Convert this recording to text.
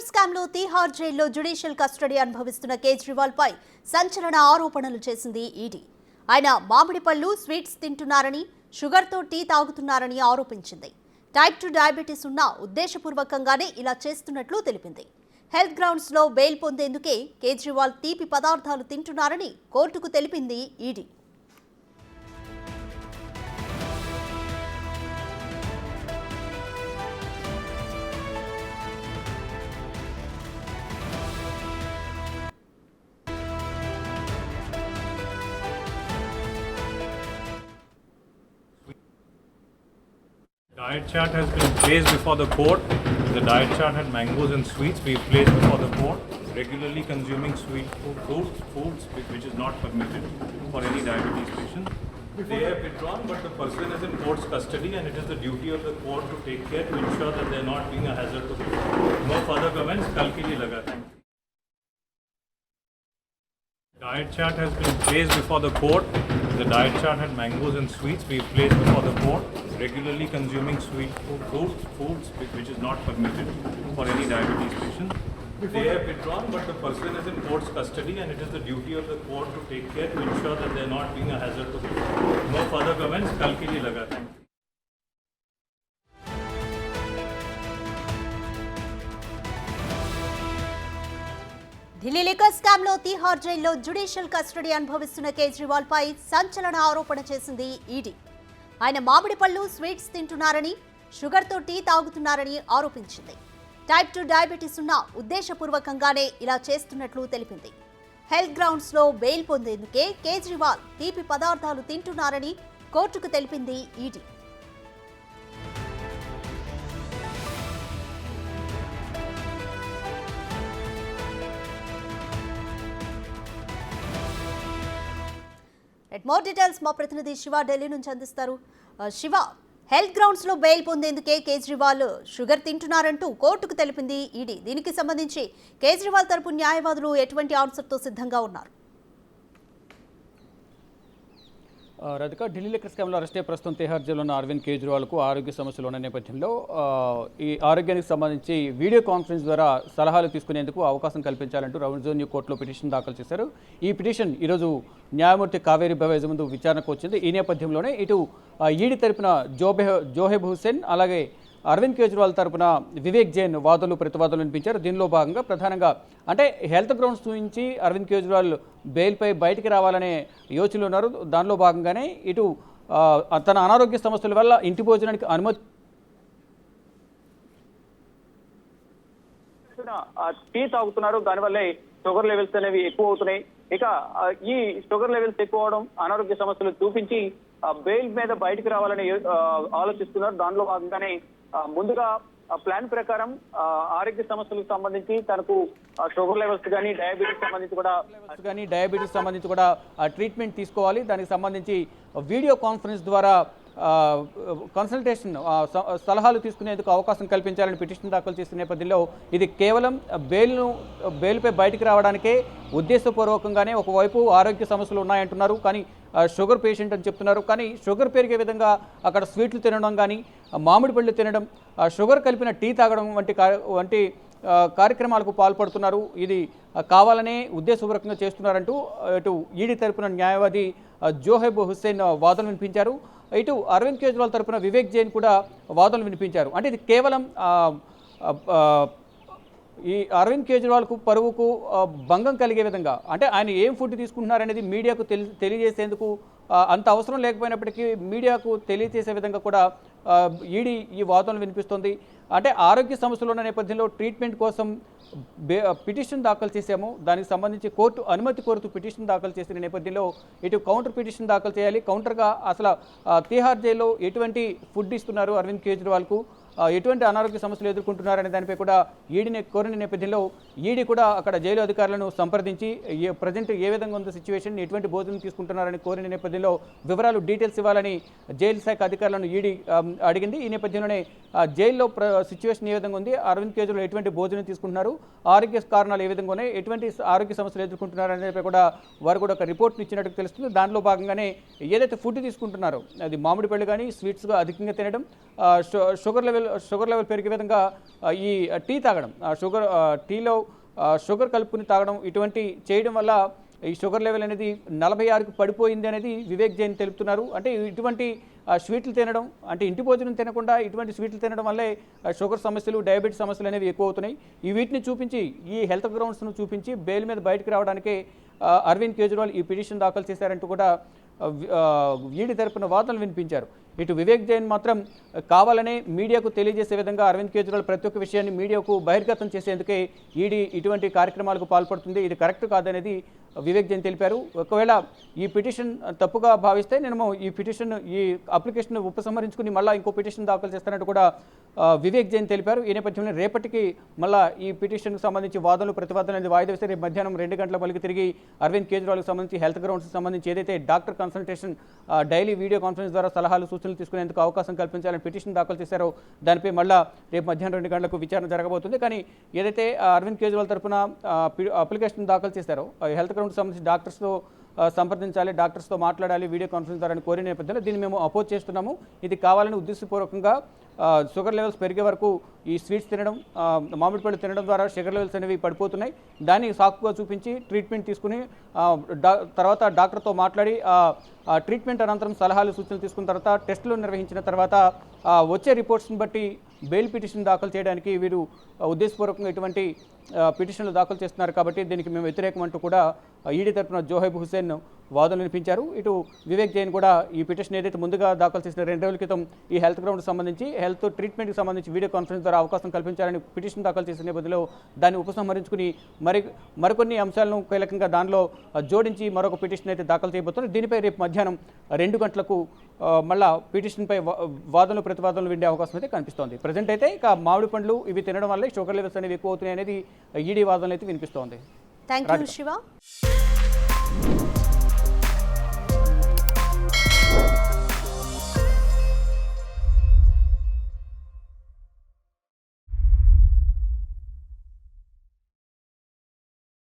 Cyber స్కామ్లో తీహార్ జైల్లో judicial custody అనుభవిస్తున్న కేజ్రీవాల్ పై సంచలన ఆరోపణలు చేసింది ఈడీ. ఆయన మామిడి పళ్ళు స్వీట్స్ తింటున్నారని షుగర్తో టీ తాగుతున్నారని ఆరోపించింది. టైప్ టు డయాబెటీస్ ఉన్న ఉద్దేశపూర్వకంగానే ఇలా చేస్తున్నట్లు తెలిపింది. హెల్త్ గ్రౌండ్స్లో బెయిల్ పొందేందుకే కేజ్రీవాల్ తీపి పదార్థాలు తింటున్నారని కోర్టుకు తెలిపింది ED. Diet chart has been placed before the court. The diet chart had mangoes and sweets. We placed before the court. Regularly consuming sweet food, fruits, foods, which which is not permitted for any diabetes patient. They have withdrawn, but the person is in court's custody, and it is the duty of the court to take care to ensure that they are not being a hazard to the court. No further comments. कल के लिए लगा था. Diet chart has been placed before the court. The diet chart had mangoes and sweets. We placed before the court. Regularly consuming sweet food, fruits, foods, which which is not permitted for any diabetes patient. They have withdrawn, but the person is in court's custody, and it is the duty of the court to take care to ensure that they are not being a hazard to the court. No further comments. कल के लिए लगा था. Delhi liquor scam లో తీహార్ జైల్లో judicial custody అనుభవిస్తున్న కేజ్రీవాల్ పై సంచలన ఆరోపణ చేసింది ఈడీ ఆయన మామిడి పళ్ళు స్వీట్స్ తింటున్నారని షుగర్తో టీ తాగుతున్నారని ఆరోపించింది. టైప్ టు డయాబెటీస్ ఉన్న ఉద్దేశపూర్వకంగానే ఇలా చేస్తున్నట్లు తెలిపింది. హెల్త్ గ్రౌండ్స్లో బెయిల్ పొందేందుకే కేజ్రీవాల్ తీపి పదార్థాలు తింటున్నారని కోర్టుకు తెలిపింది ఈడీ. మోర్ డీటెయిల్స్ మా ప్రతినిధి శివ ఢిల్లీ నుంచి అందిస్తారు. శివ హెల్త్ గ్రౌండ్స్లో బెయిల్ పొందేందుకే కేజ్రీవాల్ షుగర్ తింటున్నారంటూ కోర్టుకు తెలిపింది ఈడీ. దీనికి సంబంధించి కేజ్రీవాల్ తరపు న్యాయవాదులు ఎటువంటి ఆన్సర్తో సిద్ధంగా ఉన్నారు? ఆ, రధిక ఢిల్లీ లిక్కర్ స్కామ్లో అరెస్ట్ అయ్యే ప్రస్తుతం తిహార్ జైల్లో ఉన్న అరవింద్ కేజ్రీవాల్కు ఆరోగ్య సమస్యలు ఉన్న నేపథ్యంలో ఈ ఆరోగ్యానికి సంబంధించి వీడియో కాన్ఫరెన్స్ ద్వారా సలహాలు తీసుకునేందుకు అవకాశం కల్పించాలంటూ రెవెన్యూ కోర్టులో పిటిషన్ దాఖలు చేశారు. ఈ పిటిషన్ ఈరోజు న్యాయమూర్తి కావేరి బవేజ్ ముందు విచారణకు వచ్చింది. ఈ నేపథ్యంలోనే ఇటు ఈడీ తరపున జోబె జోహెబ్ హుస్సేన్ అలాగే అరవింద్ కేజ్రీవాల్ తరపున వివేక్ జైన్ వాదులు ప్రతివాదనలు వినిపించారు. దీనిలో భాగంగా ప్రధానంగా అంటే హెల్త్ గ్రౌండ్స్ నుంచి అరవింద్ కేజ్రీవాల్ బెయిల్పై బయటికి రావాలనే యోచనలు ఉన్నారు. దానిలో భాగంగానే ఇటు తన అనారోగ్య సమస్యల వల్ల ఇంటి భోజనానికి అనుమతి టీ తాగుతున్నారు. దానివల్లే షుగర్ లెవెల్స్ అనేవి ఎక్కువ అవుతున్నాయి. ఇక ఈ షుగర్ లెవెల్స్ ఎక్కువ అవడం అనారోగ్య సమస్యలు చూపించి బెయిల్ మీద బయటికి రావాలని ఆలోచిస్తున్నారు. దానిలో భాగంగానే ముందుగా ఆ ప్లాన్ ప్రకారం ఆరోగ్య సమస్యలకు సంబంధించి తనకు షుగర్ లెవెల్స్ కానీ డయాబెటీస్ సంబంధించి కూడా కానీ డయాబెటీస్ సంబంధించి కూడా ట్రీట్మెంట్ తీసుకోవాలి. దానికి సంబంధించి వీడియో కాన్ఫరెన్స్ ద్వారా కన్సల్టేషన్ స- సలహాలు తీసుకునేందుకు అవకాశం కల్పించాలని పిటిషన్ దాఖలు చేసిన నేపథ్యంలో ఇది కేవలం బెయిల్ను బెయిల్పై బయటికి రావడానికే ఉద్దేశపూర్వకంగానే ఒకవైపు ఆరోగ్య సమస్యలు ఉన్నాయంటున్నారు. కానీ షుగర్ పేషెంట్ అని చెప్తున్నారు. కానీ షుగర్ పెరిగే విధంగా అక్కడ స్వీట్లు తినడం కానీ మామిడి పళ్ళు తినడం షుగర్ కలిపిన టీ తాగడం వంటి వంటి కార్యక్రమాలకు పాల్పడుతున్నారు. ఇది కావాలనే ఉద్దేశపూర్వకంగా చేస్తున్నారంటూ ఇటు ఈడీ తరపున న్యాయవాది జోహెబ్ హుస్సేన్ ఆ, వాదనలు వినిపించారు. ఇటు అరవింద్ కేజ్రీవాల్ తరపున వివేక్ జైన్ కూడా వాదనలు వినిపించారు. అంటే ఇది కేవలం ఈ అరవింద్ కేజ్రీవాల్కు పరువుకు భంగం కలిగే విధంగా అంటే ఆయన ఏం ఫుడ్ తీసుకుంటున్నారనేది మీడియాకు తెలి తెలియజేసేందుకు అంత అవసరం లేకపోయినప్పటికీ మీడియాకు తెలియజేసే విధంగా కూడా ఈడీ ఈ వాదనలు వినిపిస్తుంది. అంటే ఆరోగ్య సమస్యలు ఉన్న నేపథ్యంలో ట్రీట్మెంట్ కోసం పిటిషన్ దాఖలు చేశాము. దానికి సంబంధించి కోర్టు అనుమతి కోరుతూ పిటిషన్ దాఖలు చేసిన నేపథ్యంలో ఇటు కౌంటర్ పిటిషన్ దాఖలు చేయాలి. కౌంటర్గా అసలు తీహార్ జైల్లో ఎటువంటి ఫుడ్ ఇస్తున్నారు అరవింద్ కేజ్రీవాల్కు? ఎటువంటి అనారోగ్య సమస్యలు ఎదుర్కొంటున్నారనే దానిపై కూడా ఈడీని కోరిన నేపథ్యంలో ఈడీ కూడా అక్కడ జైలు అధికారులను సంప్రదించి ఏ ప్రజెంట్ ఏ విధంగా ఉంది సిచ్యువేషన్ ఎటువంటి భోజనం తీసుకుంటున్నారని కోరిన నేపథ్యంలో వివరాలు డీటెయిల్స్ ఇవ్వాలని జైలు శాఖ అధికారులను ఈడీ అడిగింది. ఈ నేపథ్యంలోనే జైల్లో ప్ర సిచ్యువేషన్ ఏ విధంగా ఉంది అరవింద్ కేజ్రీవాల్ ఎటువంటి భోజనం తీసుకుంటున్నారు ఆరోగ్య కారణాలు ఏ విధంగా ఉన్నాయి ఎటువంటి ఆరోగ్య సమస్యలు ఎదుర్కొంటున్నారనేది కూడా వారు కూడా ఒక రిపోర్ట్ ఇచ్చినట్టు తెలుస్తుంది. దానిలో భాగంగానే ఏదైతే ఫుడ్ తీసుకుంటున్నారో అది మామిడి పళ్ళు కానీ స్వీట్స్గా అధికంగా తినడం sugar level level sugar level పెరిగే విధంగా ఈ టీ తాగడం షుగర్ టీలో షుగర్ కలుపుకుని తాగడం ఇటువంటి చేయడం వల్ల ఈ షుగర్ లెవెల్ అనేది నలభై ఆరుకు పడిపోయింది అనేది వివేక్ జైన్ తెలుపుతున్నారు. అంటే ఇటువంటి స్వీట్లు తినడం అంటే ఇంటి భోజనం తినకుండా ఇటువంటి స్వీట్లు తినడం వల్లే షుగర్ సమస్యలు డయాబెటీస్ సమస్యలు అనేవి ఎక్కువ అవుతున్నాయి ఈ వీటిని చూపించి ఈ హెల్త్ గ్రౌండ్స్ను చూపించి బెయిల్ మీద బయటకు రావడానికే అరవింద్ కేజ్రీవాల్ ఈ పిటిషన్ దాఖలు చేశారంటూ కూడా ఈడీ తరపున వాదనలు వినిపించారు. ఇటు వివేక్ జైన్ మాత్రం కావాలనే మీడియాకు తెలియజేసే విధంగా అరవింద్ కేజ్రీవాల్ ప్రతి ఒక్క విషయాన్ని మీడియాకు బహిర్గతం చేసేందుకే ఈడీ ఇటువంటి కార్యక్రమాలకు పాల్పడుతుంది. ఇది కరెక్ట్ కాదనేది వివేక్ జైన్ తెలిపారు. ఒకవేళ ఈ పిటిషన్ తప్పుగా భావిస్తే నేను ఈ పిటిషన్ ఈ అప్లికేషన్ ఉపసంహరించుకుని మళ్ళీ ఇంకో పిటిషన్ దాఖలు చేస్తానంటూ కూడా వివేక్ జైన్ తెలిపారు. ఈ నేపథ్యంలో రేపటికి మళ్ళా ఈ పిటిషన్కి సంబంధించి వాదనలు ప్రతివాదనలు అనేది వాయిదా వేస్తే రేపు మధ్యాహ్నం రెండు గంటల మళ్ళీ తిరిగి అరవింద్ కేజ్రీవాల్కి సంబంధించి హెల్త్ గ్రౌండ్స్కి సంబంధించి ఏదైతే doctor consultation daily video conference ద్వారా సలహాలు సూచనలు తీసుకునేందుకు అవకాశం కల్పించాలని పిటిషన్ దాఖలు చేశారో దానిపై మళ్ళా రేపు మధ్యాహ్నం రెండు గంటలకు విచారణ జరగబోతుంది. కానీ ఏదైతే అరవింద్ కేజ్రీవాల్ తరపున అప్లికేషన్ దాఖలు చేశారో హెల్త్ గ్రౌండ్కి సంబంధించి డాక్టర్స్తో సంప్రదించాలి డాక్టర్స్తో మాట్లాడాలి వీడియో కాన్ఫరెన్స్ ద్వారా కోరిన నేపథ్యంలో దీన్ని మేము అపోజ్ చేస్తున్నాము. ఇది కావాలని ఉద్దేశపూర్వకంగా షుగర్ లెవెల్స్ పెరిగే వరకు ఈ స్వీట్స్ తినడం మామిడి పళ్ళు తినడం ద్వారా షుగర్ లెవెల్స్ అనేవి పడిపోతున్నాయి. దాన్ని సాకుగా చూపించి ట్రీట్మెంట్ తీసుకుని తర్వాత డాక్టర్తో మాట్లాడి ట్రీట్మెంట్ అనంతరం సలహాలు సూచనలు తీసుకున్న తర్వాత టెస్టులు నిర్వహించిన తర్వాత వచ్చే రిపోర్ట్స్ని బట్టి బెయిల్ పిటిషన్ దాఖలు చేయడానికి వీరు ఉద్దేశపూర్వకంగా ఇటువంటి పిటిషన్లు దాఖలు చేస్తున్నారు కాబట్టి దీనికి మేము వ్యతిరేకం అంటూ కూడా ఈడీ తరపున జోహైబ్ హుసేన్ వాదనలు వినిపించారు. ఇటు వివేక్ జైన్ కూడా ఈ పిటిషన్ ఏదైతే ముందుగా దాఖలు చేసిన రెండు రోజుల క్రితం ఈ హెల్త్ గ్రౌండ్ సంబంధించి హెల్త్ ట్రీట్మెంట్కి సంబంధించి వీడియో కాన్ఫరెన్స్ ద్వారా అవకాశం కల్పించాలని పిటిషన్ దాఖలు చేసిన నేపథ్యంలో దాన్ని ఉపసంహరించుకుని మరి మరికొన్ని అంశాలను కీలకంగా దానిలో జోడించి మరొక పిటిషన్ అయితే దాఖలు చేయబోతున్నారు. దీనిపై రేపు మధ్యాహ్నం రెండు గంటలకు మళ్ళా పిటిషన్పై వాదనలు ప్రతివాదనలు విండే అవకాశం అయితే కనిపిస్తోంది. ప్రజెంట్ అయితే ఇక మామిడి పండ్లు ఇవి తినడం వల్ల షుగర్ లెవెల్స్ అనేవి ఎక్కువ అవుతున్నాయి అనేది ఈడీ వాదనలు అయితే వినిపిస్తోంది. Thank you Shiva.